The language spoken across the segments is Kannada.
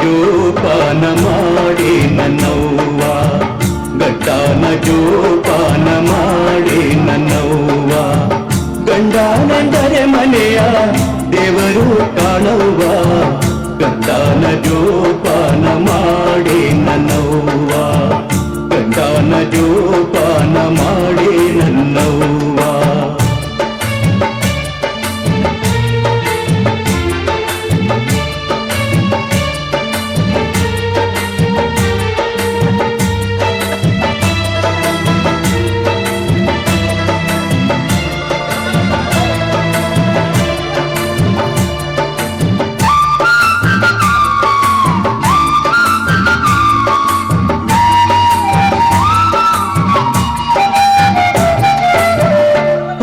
జోపానం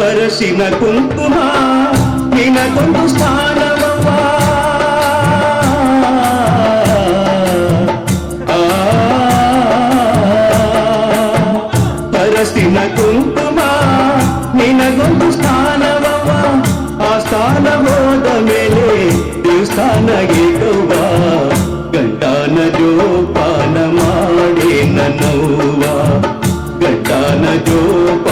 ಹರಸಿನ ಕುಂಕುಮ ನಿನಗೊಂದು ಸ್ಥಾನವವ್ವ ಆ, ಹರಸಿನ ಕುಂಕುಮ ನಿನಗೊಂದು ಸ್ಥಾನವವ್ವ ಆ ಸ್ಥಾನ ಹೋದ ಮೇಲೆ ದೇವಸ್ಥಾನಗೆ ಗವ್ವ ಗಂಡನ ಜೋಪಾನ ಮಾಡಿ ನನ್ನವ್ವ ಗಂಡನ ಜೋಪಾನ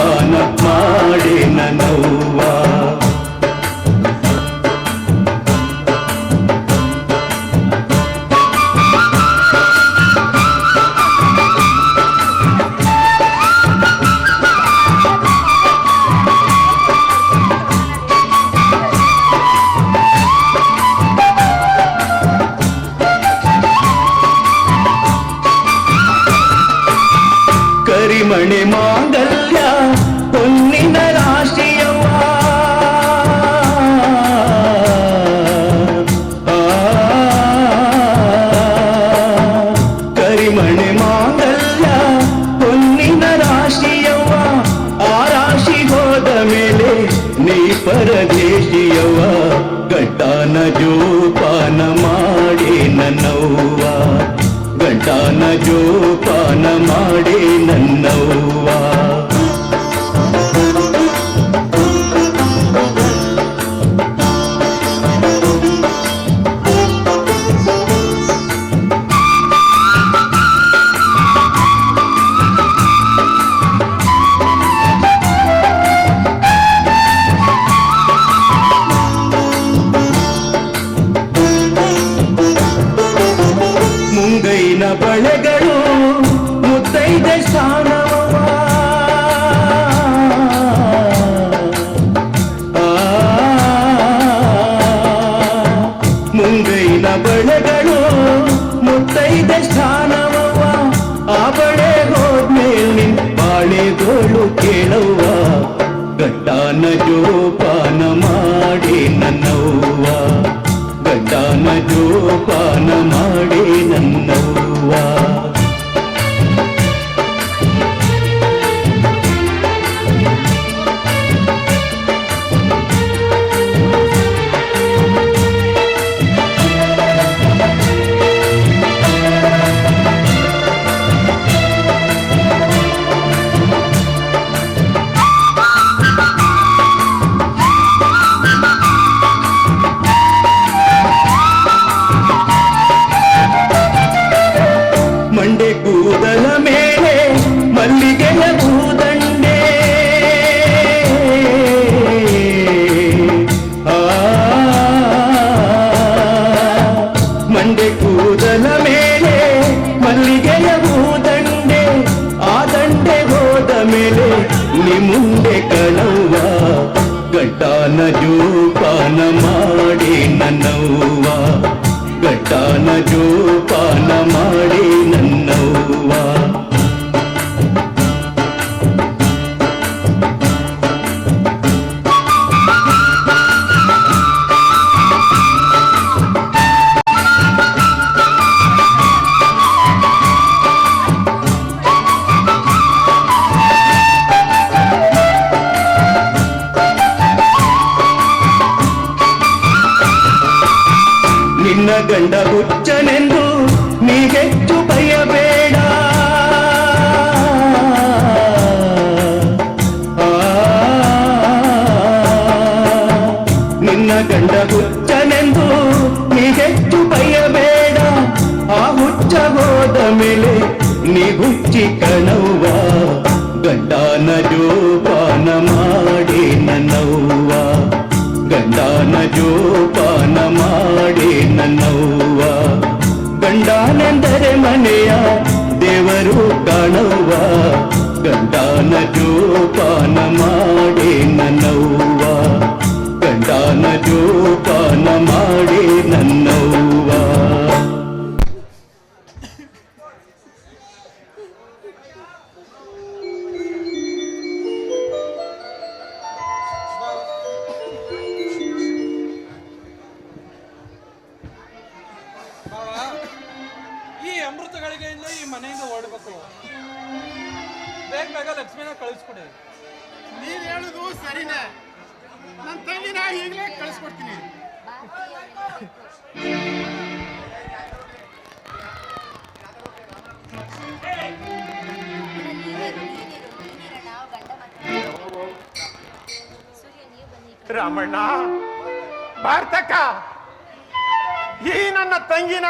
ಕರಿಮಣಿ ಮಾಂಗಲ್ಯ ಹೊನ್ನಿನ ರಾಶಿಯವ್ವ ಆ, ಕರಿಮಣಿ ಮಾಂಗಲ್ಯ ಹೊನ್ನಿನ ರಾಶಿಯವ್ವ ಆ ರಾಶಿ ಹೋದ ಮೇಲೆ ನೀ ಪರದೇಶಿಯವ್ವ ಗಡ್ಡನ ಜೋಪಾನ ಮಾಡಿ ನನ್ನವ್ವ ಗಂಡನ ಜೋಪಾನ ಮಾಡಿ ನನ್ನವ್ವ ಮುಂಗೈನ ಬಳೆಗಳು ಮುತ್ತೈದೆ ಸ್ಥಾನವ ಮುಂಗೈನ ಬಳೆಗಳು ಮುತ್ತೈದೆ ಸ್ಥಾನವವ ಆ ಬಳೆ ಹೋದ್ಮೇಲೆ ನಿನ್ ಬಾಳೆಗೋಳು ಕೇಳವ್ವ ಗಡ್ಡನ ಜೋಪಾನ ನಿನ್ನ ಗಂಡ ಹುಚ್ಚನೆಂದು ನೀ ಹೆಚ್ಚು ಬಯಬೇಡ ನಿನ್ನ ಗಂಡ ಹುಚ್ಚನೆಂದು ನೀ ಹೆಚ್ಚು ಬಯಬೇಡ ಆ ಹುಚ್ಚ ಹೋದ ಮೇಲೆ ನೀ ಹುಚ್ಚಿ ಕಣವ್ವ ಗಂಡನ ಜೋಪಾನ ಮಾಡಿ ನನ್ನವ್ವ ಗಂಡನ ಜೋಪಾನ ಬೇಗ ಬೇಗ ಲಕ್ಷ್ಮಿನ ಕಳಿಸ್ಕೊಡಿ. ನೀವ್ ಹೇಳುದು ಸರಿನೇ. ನನ್ನ ತಂಗಿನ ಈಗಲೇ ಕಳಿಸ್ಕೊಡ್ತೀನಿ. ರಾಮಣ್ಣ ಭಾರತಕ್ಕ ಈ ನನ್ನ ತಂಗಿನ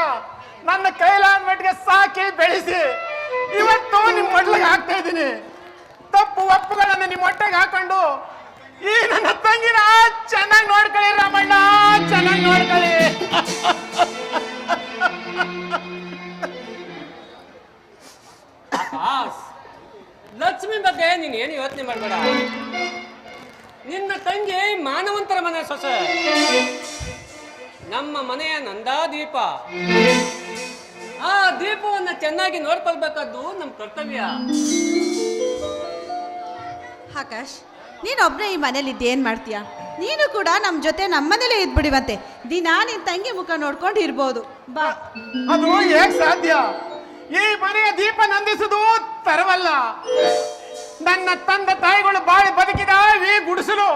ನನ್ನ ಕೈಲಾದ ಮಟ್ಟಿಗೆ ಸಾಕಿ ಬೆಳೆಸಿ. ಇವತ್ತು ನಿಮ್ಮ ಮಡ್ಲಿಗೆ ಹಾಕ್ತಾ ಇದ್ದೀನಿ. ತಪ್ಪು ಒಪ್ಪುಗಳನ್ನ ನಿಮ್ಮ ಹೊಟ್ಟೆಗೆ ಹಾಕೊಂಡು ಈ ನನ್ನ ತಂಗಿನ ಚೆನ್ನಾಗಿ ನೋಡ್ಕೊಳ್ಳಿ ರಾಮಣ್ಣ, ಚೆನ್ನಾಗಿ ನೋಡ್ಕೊಳ್ಳಿ. ಲಕ್ಷ್ಮಿ ಬಗ್ಗೆ ನೀನ್ ಏನು ಯೋಚನೆ ಮಾಡಬೇಡ? ನಿನ್ನ ತಂಗಿ ಮಾನವಂತರ ಮನೆ ಸೊಸೆ. ನಮ್ಮ ಮನೆಯ ನಂದಾದೀಪ. ಚೆನ್ನಾಗಿ ನೋಡ್ಕೊಳ್ಬೇಕಾದ್ದು ನಮ್ಮ ಕರ್ತವ್ಯ. ಆಕಾಶ್ ನೀನೊಬ್ಬನೇ ಈ ಮನೇಲಿ ಏನು ಮಾಡ್ತೀಯಾ? ನೀನು ಕೂಡ ನಮ್ಮ ಜೊತೆ ನಮ್ಮನೇಲೇ ಇದ್ಬಿಡಿವಂತೆ. ದಿನಾ ನಿನ್ ತಂಗಿ ಮುಖ ನೋಡ್ಕೊಂಡು ಇರ್ಬೋದು ಬಾ. ಅದು ಹೇಗ್ ಸಾಧ್ಯ? ಈ ಮನೆಯ ದೀಪ ನಂದಿಸುದು ತರವಲ್ಲ. ನನ್ನ ತಂದೆ ತಾಯಿಗಳು ಬಾಳಿ ಬದುಕಿದ ಈ ಗುಡಿಸಲು.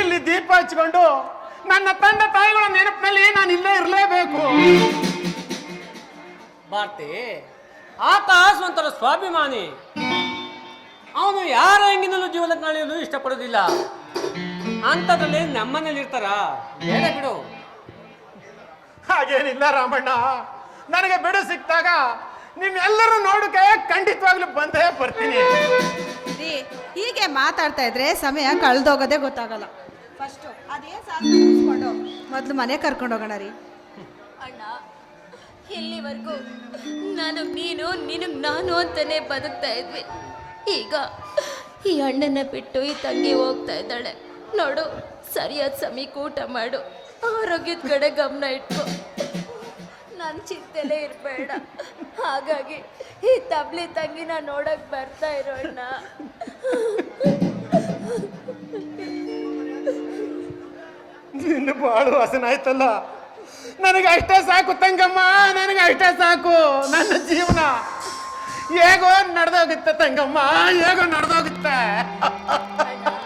ಇಲ್ಲಿ ದೀಪ ಹಚ್ಕೊಂಡು ನನ್ನ ತಂದೆ ತಾಯಿಗಳ ನೆನಪಿನಲ್ಲಿ ನಾನು ಇಲ್ಲೇ ಇರಲೇಬೇಕು. ಭಾರತಿ ಆತ ಸ್ವಂತರ ಸ್ವಾಭಿಮಾನಿ. ಅವನು ಯಾರ ಹೆಂಗಿನಲ್ಲೂ ಜೀವನ ಕಳೆಯಲು ಇಷ್ಟಪಡೋದಿಲ್ಲ. ಅಂಥದ್ರಲ್ಲಿ ನಮ್ಮನೇಲಿ ಇರ್ತಾರ ಬೇಡ ಬಿಡು. ಹಾಗೇನಿಲ್ಲ ರಾಮಣ್ಣ. ನನಗೆ ಬಿಡು ಸಿಕ್ತಾಗ ನಿಮ್ಮೆಲ್ಲರೂ ನೋಡಕ್ಕೆ ಖಂಡಿತವಾಗ್ಲೂ ಬಂದೇ ಬರ್ತೀನಿ. ರೀ ಹೀಗೆ ಮಾತಾಡ್ತಾ ಇದ್ರೆ ಸಮಯ ಕಳೆದೋಗೋದೆ ಗೊತ್ತಾಗಲ್ಲ. ಫಸ್ಟು ಅದೇ ಸಾಧನೆ ಮೊದಲು ಮನೆ ಕರ್ಕೊಂಡು ಹೋಗೋಣ ರೀ. ಅಣ್ಣ ಇಲ್ಲಿವರೆಗೂ ನಾನು ನೀನು ನಿನಗ್ ನಾನು ಅಂತಾನೆ ಬದುಕ್ತಾ ಇದ್ವಿ. ಈಗ ಈ ಅಣ್ಣನ ಬಿಟ್ಟು ಈ ತಂಗಿ ಹೋಗ್ತಾ ಇದ್ದಾಳೆ. ನೋಡು, ಸರಿಯಾದ ಸಮಯಕ್ಕೆ ಊಟ ಮಾಡು. ಆರೋಗ್ಯದ ಕಡೆ ಗಮನ ಇಟ್ಕೊ. ನನ್ನ ಚಿಂತೆಲೇ ಇರಬೇಡ. ಹಾಗಾಗಿ ಈ ತಬ್ಲಿ ತಂಗಿನ ನೋಡಕ್ ಬರ್ತಾ ಇರೋ ಅಣ್ಣ. ನಿನ್ನ ವಾಸನ ಹಸನಾಯ್ತಲ್ಲ ನನಗೆ ಅಷ್ಟೇ ಸಾಕು ತಂಗಮ್ಮ ನನಗೆ ಅಷ್ಟೇ ಸಾಕು. ನನ್ನ ಜೀವನ ಹೇಗೋ ನಡೆದೋಗುತ್ತೆ ತಂಗಮ್ಮ ಹೇಗೋ ನಡೆದೋಗುತ್ತೆ.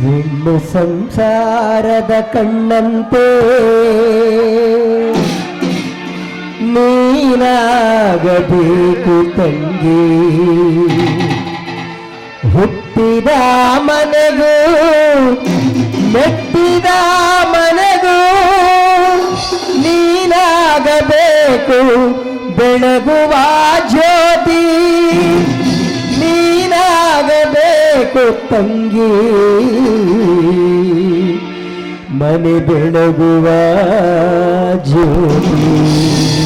ಹೆಣ್ಣು ಸಂಸಾರದ ಕಣ್ಣಂತೆ. ನೀನಾಗಬೇಕು ತಂಗಿ. ಹುಟ್ಟಿದ ಮನೆಗೂ ಮೆಟ್ಟಿದ ಮನೆಗೂ ನೀನಾಗಬೇಕು ಬೆಳಗುವ ಜ್ಯೋತಿ. ತಂಗಿ. ಮನೆ ಬೆಳಗುವ ಜ್ಯೋತಿ.